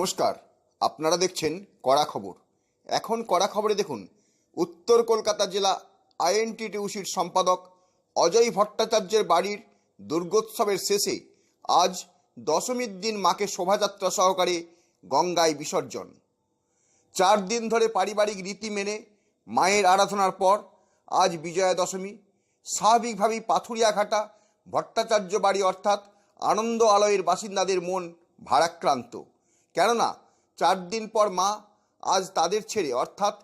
নমস্কার, আপনারা দেখছেন কড়া খবর। এখন কড়া খবরে দেখুন, উত্তর কলকাতা জেলা আইএনটিটিউসির সম্পাদক অজয় ভট্টাচার্যের বাড়ির দুর্গোৎসবের শেষে আজ দশমীর দিন মাকে শোভাযাত্রা সহকারে গঙ্গায় বিসর্জন। চার দিন ধরে পারিবারিক রীতি মেনে মায়ের আরাধনার পর আজ বিজয়া দশমী স্বাভাবিকভাবেই পাথুরিয়াঘাটা, ভট্টাচার্য বাড়ি অর্থাৎ আনন্দ আলয়ের বাসিন্দাদের মন ভারাক্রান্ত। কেননা চার দিন পর মা আজ তাদের ছেড়ে, অর্থাৎ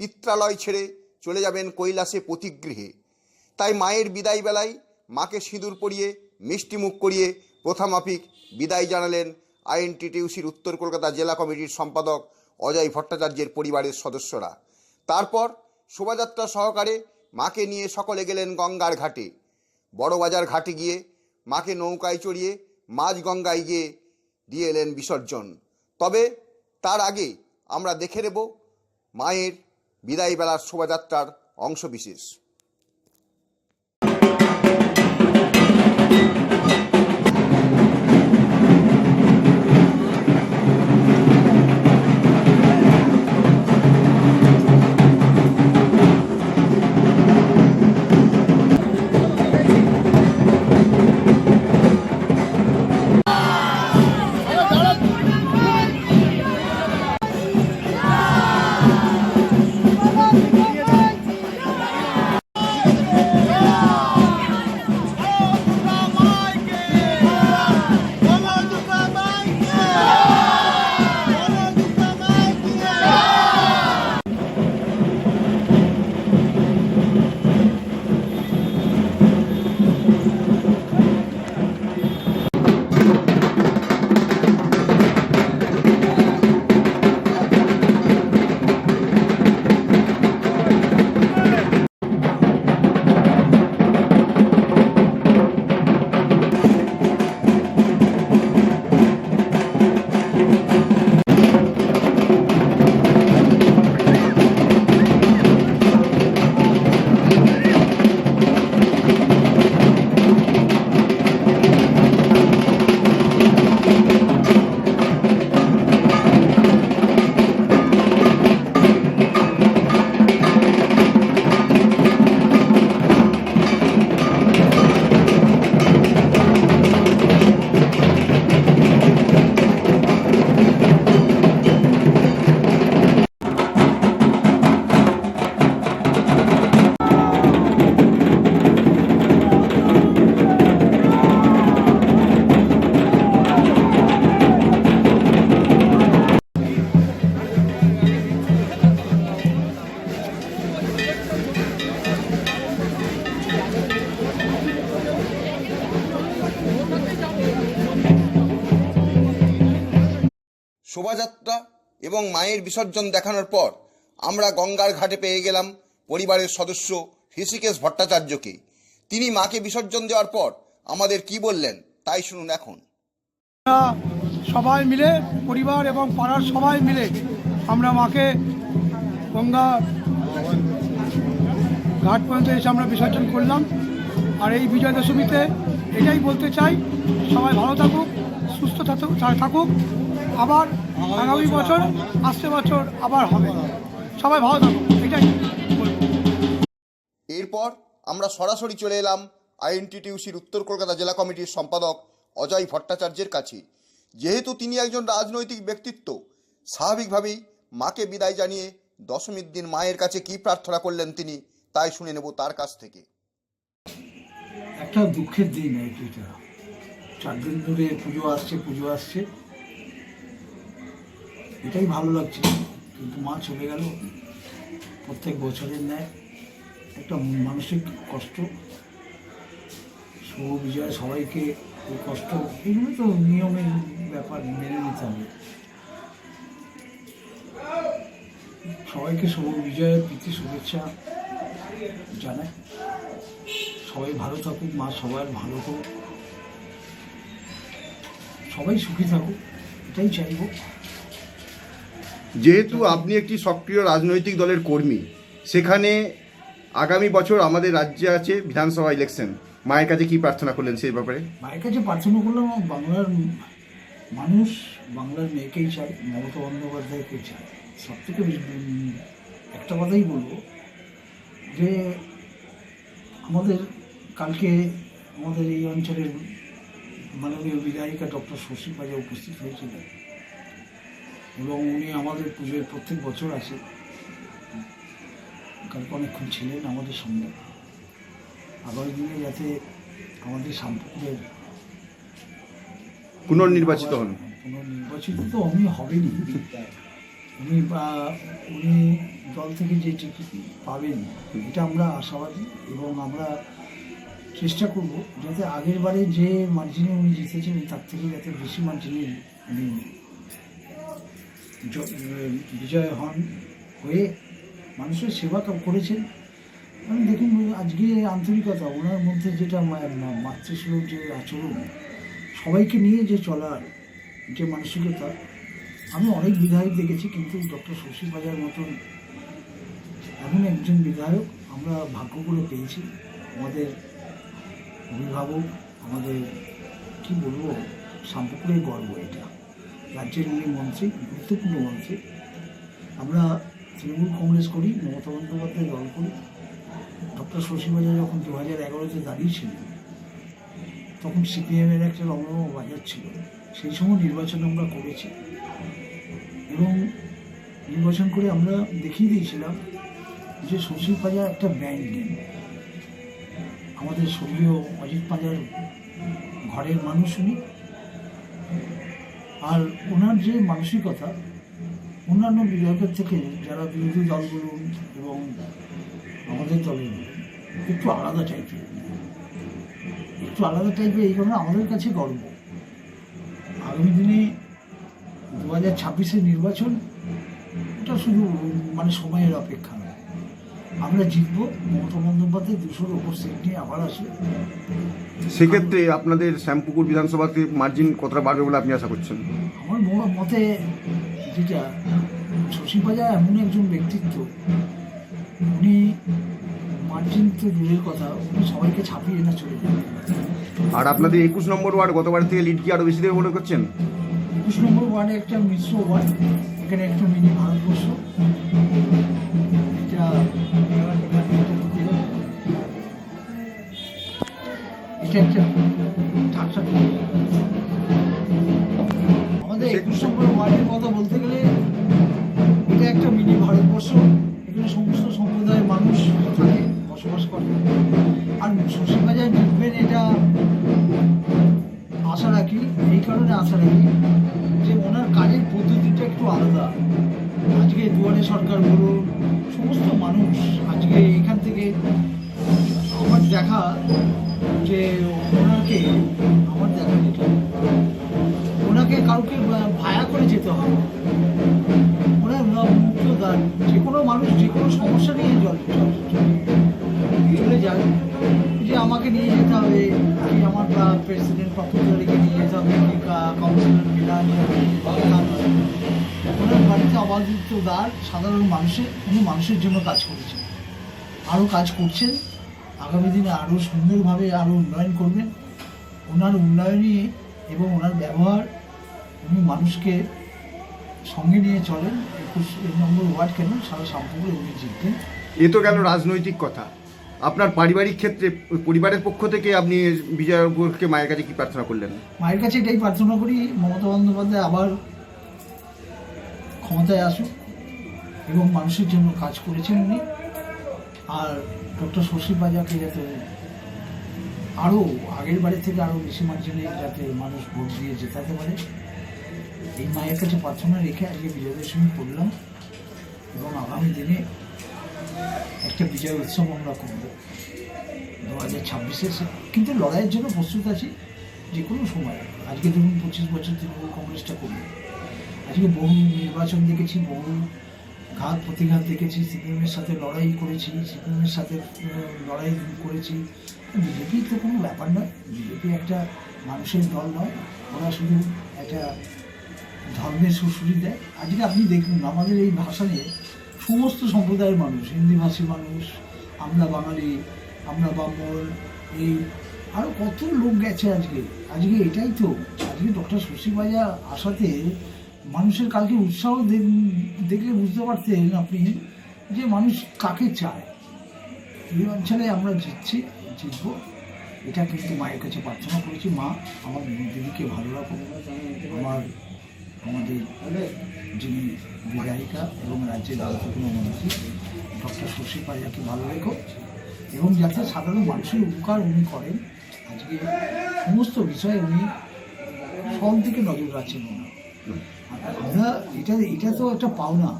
পিত্রালয় ছেড়ে চলে যাবেন কৈলাসে পতিগৃহে তাই মায়ের বিদায় বেলায় মাকে সিঁদুর পরিয়ে মিষ্টিমুখ করিয়ে প্রথামাফিক বিদায় জানালেন আইএনটিটিউসির উত্তর কলকাতা জেলা কমিটির সম্পাদক অজয় ভট্টাচার্যের পরিবারের সদস্যরা। তারপর শোভাযাত্রা সহকারে মাকে নিয়ে সকলে গেলেন গঙ্গার ঘাটে। বড়বাজার ঘাটে গিয়ে মাকে নৌকায় চড়িয়ে মাঝ গঙ্গায় গিয়ে দিয়ে এলেন বিসর্জন। তবে তার আগে আমরা দেখে নেব মায়ের বিদায়বেলার শোভাযাত্রার অংশবিশেষ। শোভাযাত্রা এবং মায়ের বিসর্জন দেখানোর পর আমরা গঙ্গার ঘাটে পেয়ে গেলাম পরিবারের সদস্য হৃষিকেশ ভট্টাচার্যকে। তিনি মাকে বিসর্জন দেওয়ার পর আমাদের কি বললেন তাই শুনুন এখন। সবাই মিলে, পরিবার এবং পাড়ার সবাই মিলে আমরা মাকে গঙ্গা ঘাট পর্যন্ত এসে আমরা বিসর্জন করলাম। আর এই বিজয় দশমীতে এটাই বলতে চাই, সবাই ভালো থাকুক, সুস্থ থাকুক। আবার আগামী বছর আসছে বছর আবার হবে। সবাই ভালো থাকুক এটাই এরপর আমরা সরাসরি চলে এলাম আইএনটিটিউসির উত্তর কলকাতা জেলা কমিটির সম্পাদক অজয় ভট্টাচার্যের কাছে। যেহেতু তিনি একজন রাজনৈতিক ব্যক্তিত্ব স্বাভাবিকভাবেই মাকে বিদায় জানিয়ে দশমীর দিন মায়ের কাছে কি প্রার্থনা করলেন তিনি তাই শুনে নেব তার কাছ থেকে। একটা দুঃখের দিন এই এটা। চার দিন ধরে পুজো আসছে পুজো আসছে। এটাই ভালো লাগছে। কিন্তু মা চলে গেল। প্রত্যেক বছরের ন্যায় একটা মানসিক কষ্ট। শুভ বিজয় সবাইকে কষ্ট। এগুলো তো নিয়মের ব্যাপার মেনে নিতে হবে। সবাইকে শুভ বিজয়ের প্রীতি, শুভেচ্ছা জানায় সবাই ভালো থাকুক, মা সবার ভালো হোক। সবাই সুখী থাকুক, এটাই চাইব। যেহেতু আপনি একটি সক্রিয় রাজনৈতিক দলের কর্মী, সেখানে আগামী বছর আমাদের রাজ্যে আছে বিধানসভা ইলেকশন মায়ের কাছে কি প্রার্থনা করলেন সেই ব্যাপারে? মায়ের কাছে প্রার্থনা করলাম বাংলার মানুষ, বাংলার মেয়েকেই চায়, মমতা বন্দ্যোপাধ্যায়কে চায়। সব থেকে একটা কথাই বলব যে আমাদের কালকে আমাদের এই অঞ্চলের মাননীয় বিধায়িকা ডক্টর শশী পাজা উপস্থিত হয়েছিলেন। এবং উনি আমাদের পুজোর প্রত্যেক বছর আসে। কালকে অনেকক্ষণ ছিলেন আমাদের সঙ্গে। আগামী দিনে যাতে আমাদের শান্তিপুরের পুনর্নির্বাচিত হন। পুনর্নির্বাচিত তো উনি হবেনই। উনি বা- উনি দল থেকে যে টিকিট পাবেন এটা আমরা আশাবাদী এবং আমরা চেষ্টা করব যাতে আগের বারে যে মার্জিনে উনি জিতেছেন তার থেকে যাতে বেশি মার্জিনে উনি বিজয় হন হয়ে মানুষের সেবা করেছেন। আমি দেখুন, আজকে আন্তরিকতা, ওনার মধ্যে যেটা মাতৃসুলভ যে আচরণ, সবাইকে নিয়ে যে চলার যে মানসিকতা, আমি অনেক বিধায়ক দেখেছি, কিন্তু ডক্টর শশী বাজার মতন এমন একজন বিধায়ক আমরা ভাগ্য করে পেয়েছি। আমাদের অভিভাবক, আমাদের, কি বলব শান্তিপুরের গর্ব এটা। রাজ্যের উনি মন্ত্রী গুরুত্বপূর্ণ মন্ত্রী। আমরা তৃণমূল কংগ্রেস করি, মমতা বন্দ্যোপাধ্যায় দল করি। ডক্টর শশী বাজার যখন দু হাজার এগারোতে দাঁড়িয়েছিলেন তখন সিপিএমের একটা রমরম বাজার ছিল। সেই সময় নির্বাচন আমরা করেছি। এবং নির্বাচন করে আমরা দেখিয়ে দিয়েছিলাম যে শশী পাজা একটা ব্র্যান্ড নেম আমাদের স্বর্গীয় অজিত পাজার ঘরের মানুষ উনি। আর ওনার যে মানসিকতা, অন্যান্য বিধায়কের থেকে যারা বিরোধী দল বলুন এবং আমাদের দলের একটু আলাদা টাইপের একটু আলাদা টাইপের এই কারণে আমাদের কাছে গর্ব। আগামী দিনে দু হাজার ছাব্বিশের নির্বাচন, এটা শুধু মানে সময়ের অপেক্ষা আমরা জিতবো মমতা বন্দ্যোপাধ্যায় দুশোর ওপর সিট নিয়ে আবার আসবে সেক্ষেত্রে আপনাদের শ্যামপুকুর বিধানসভাতে মার্জিন কতটা বাড়বে বলে আপনি আশা করছেন? আমার ম- মতে যেটা শশী পাজা এমন একজন ব্যক্তিত্ব উনি মার্জিন তো দূরের কথা উনি সবাইকে ছাপিয়ে না চলে যান আর আপনাদের একুশ নম্বর ওয়ার্ড গতবার থেকে লিড কি আরও বেশি দেবে মনে করছেন? একুশ নম্বর ওয়ার্ডে একটা মিশ্র ওয়ার্ড। এখানে একটা মিনি ভারতবর্ষ। এটা এটা একটা আমাদের একুশ নম্বর ওয়ার্ডের কথা বলতে গেলে, এটা একটা মিনি ভারতবর্ষ। আলাদা। আজকে দুয়ারে সরকার বলুন সমস্ত মানুষ আজকে এখান থেকে আমার দেখা যে ওনাকে, আমার দেখা যেটা, ওনাকে কাউকে ভায়া করে যেতে হবে ওনার না- মুক্ত দান। যে কোনো মানুষ, যে কোনো সমস্যা নিয়ে জল চলে- যায় যে আমাকে নিয়ে যেতে হবে, কি আমার প্রেসিডেন্ট পপুলারিকে নিয়ে যেতে হবে কাউন্সিলর মিলান ওনার বাড়িতে অবাধিত দ্বার সাধারণ মানুষের উনি মানুষের জন্য কাজ করেছেন। আরও কাজ করছেন। আগামী দিনে আরও সুন্দরভাবে আরও উন্নয়ন করবেন। ওনার উন্নয়নই এবং ওনার ব্যবহার উনি মানুষকে সঙ্গে নিয়ে চলেন। একুশ নম্বর ওয়ার্ড কেন? সারা শান্তিপুরে উনি জিতবেন। এ তো গেল রাজনৈতিক কথা। আপনার পারিবারিক ক্ষেত্রে পরিবারের পক্ষ থেকে আপনি বিজয়পুরকে মায়ের কাছে কি প্রার্থনা করলেন? মায়ের কাছে এটাই প্রার্থনা করি মমতা বন্দ্যোপাধ্যায় আবার ক্ষমতায় আসুক এবং মানুষের জন্য কাজ করেছেন উনি। আর ডক্টর শশী বাজাকে যাতে আরও আগের বাড়ির থেকে আরও বেশি মার্জিনে যাতে মানুষ ভোট দিয়ে জেতাতে পারে, এই মায়ের কাছে প্রার্থনা রেখে আজকে বিজয় দশমী করলাম এবং আগামী দিনে একটা বিজয় উৎসব আমরা করব দু হাজার ছাব্বিশে। কিন্তু লড়াইয়ের জন্য প্রস্তুত আছি যে কোনো সময়। আজকে ধরুন পঁচিশ বছর তৃণমূল কংগ্রেসটা করি আজকে বহু নির্বাচন দেখেছি, বহু ঘাত প্রতিঘাত দেখেছি, সিপিএমের সাথে লড়াই করেছি, সিপিএমের সাথে লড়াই করেছি। বিজেপি তো কোনো ব্যাপার নয়, বিজেপি একটা মানুষের দল নয়, ওরা শুধু একটা ধর্মের সুশ্রী দেয়। আজকে আপনি দেখুন, আমাদের এই ভাষা নিয়ে সমস্ত সম্প্রদায়ের মানুষ হিন্দিভাষী মানুষ, আমরা বাঙালি, আমরা ব্রাহ্মণ এই আরও কত লোক গেছে আজকে। আজকে এটাই তো, আজকে ডক্টর শশী বাজা আসাতে মানুষের কালকে উৎসাহ দেখ- দেখলে বুঝতে পারতেন আপনি যে মানুষ কাকে চায়। এই অঞ্চলে আমরা জিতছি, জিতবো। এটা কিন্তু মায়ের কাছে প্রার্থনা করেছি। মা, আমার দিদিকে ভালো রাখো আমার, আমাদের যিনি বিধায়িকা এবং রাজ্যের গুরুত্বপূর্ণ মন্ত্রী, ডক্টর শশী পাইয়াকে ভালো রেখো এবং যাতে সাধারণ মানুষের উপকার উনি করেন, আজকে সমস্ত বিষয়ে উনি সব দিকে নজর রাখছেন ওনার। আমরা এটা এটা তো একটা পাওনা।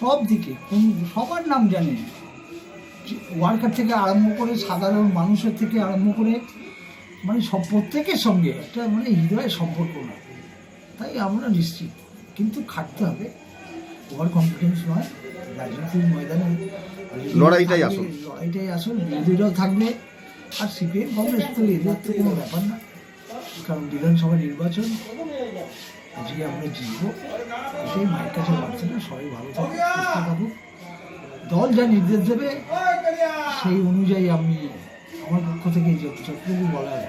সব দিকে কোন সবার নাম জানেন ওয়ার্কার থেকে আরম্ভ করে সাধারণ মানুষের থেকে আরম্ভ করে মানে সব প্রত্যেকের সঙ্গে একটা মানে হৃদয়ের সম্পর্ক না। তাই আমরা নিশ্চিত। কিন্তু খাটতে হবে। ওভার কনফিডেন্স নয়। রাজনীতির ময়দানে লড়াইটাই আসল। লড়াইটাই আসল। বিরোধীরাও থাকবে আর সিপিএম কংগ্রেস তো এদের তো কোনো ব্যাপার না। কারণ বিধানসভা নির্বাচন আজকে আমরা জিতবো এটাই মায়ের কাছে প্রার্থনা সবাই ভালো থাকুক দল যা নির্দেশ দেবে, সেই অনুযায়ী আমি আমার পক্ষ থেকে যতটুকু বলার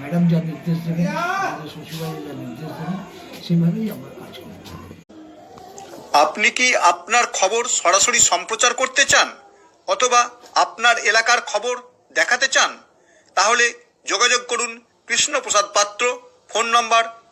ম্যাডাম যা নির্দেশ দেবেন আমাদের শ্বশুরবাড়ি যা নির্দেশ দেবেন সেভাবেই আমরা কাজ করব। আপনি কি আপনার খবর সরাসরি সম্প্রচার করতে চান? অথবা আপনার এলাকার খবর দেখাতে চান? তাহলে যোগাযোগ করুন Krishnaprasad Patra, phone number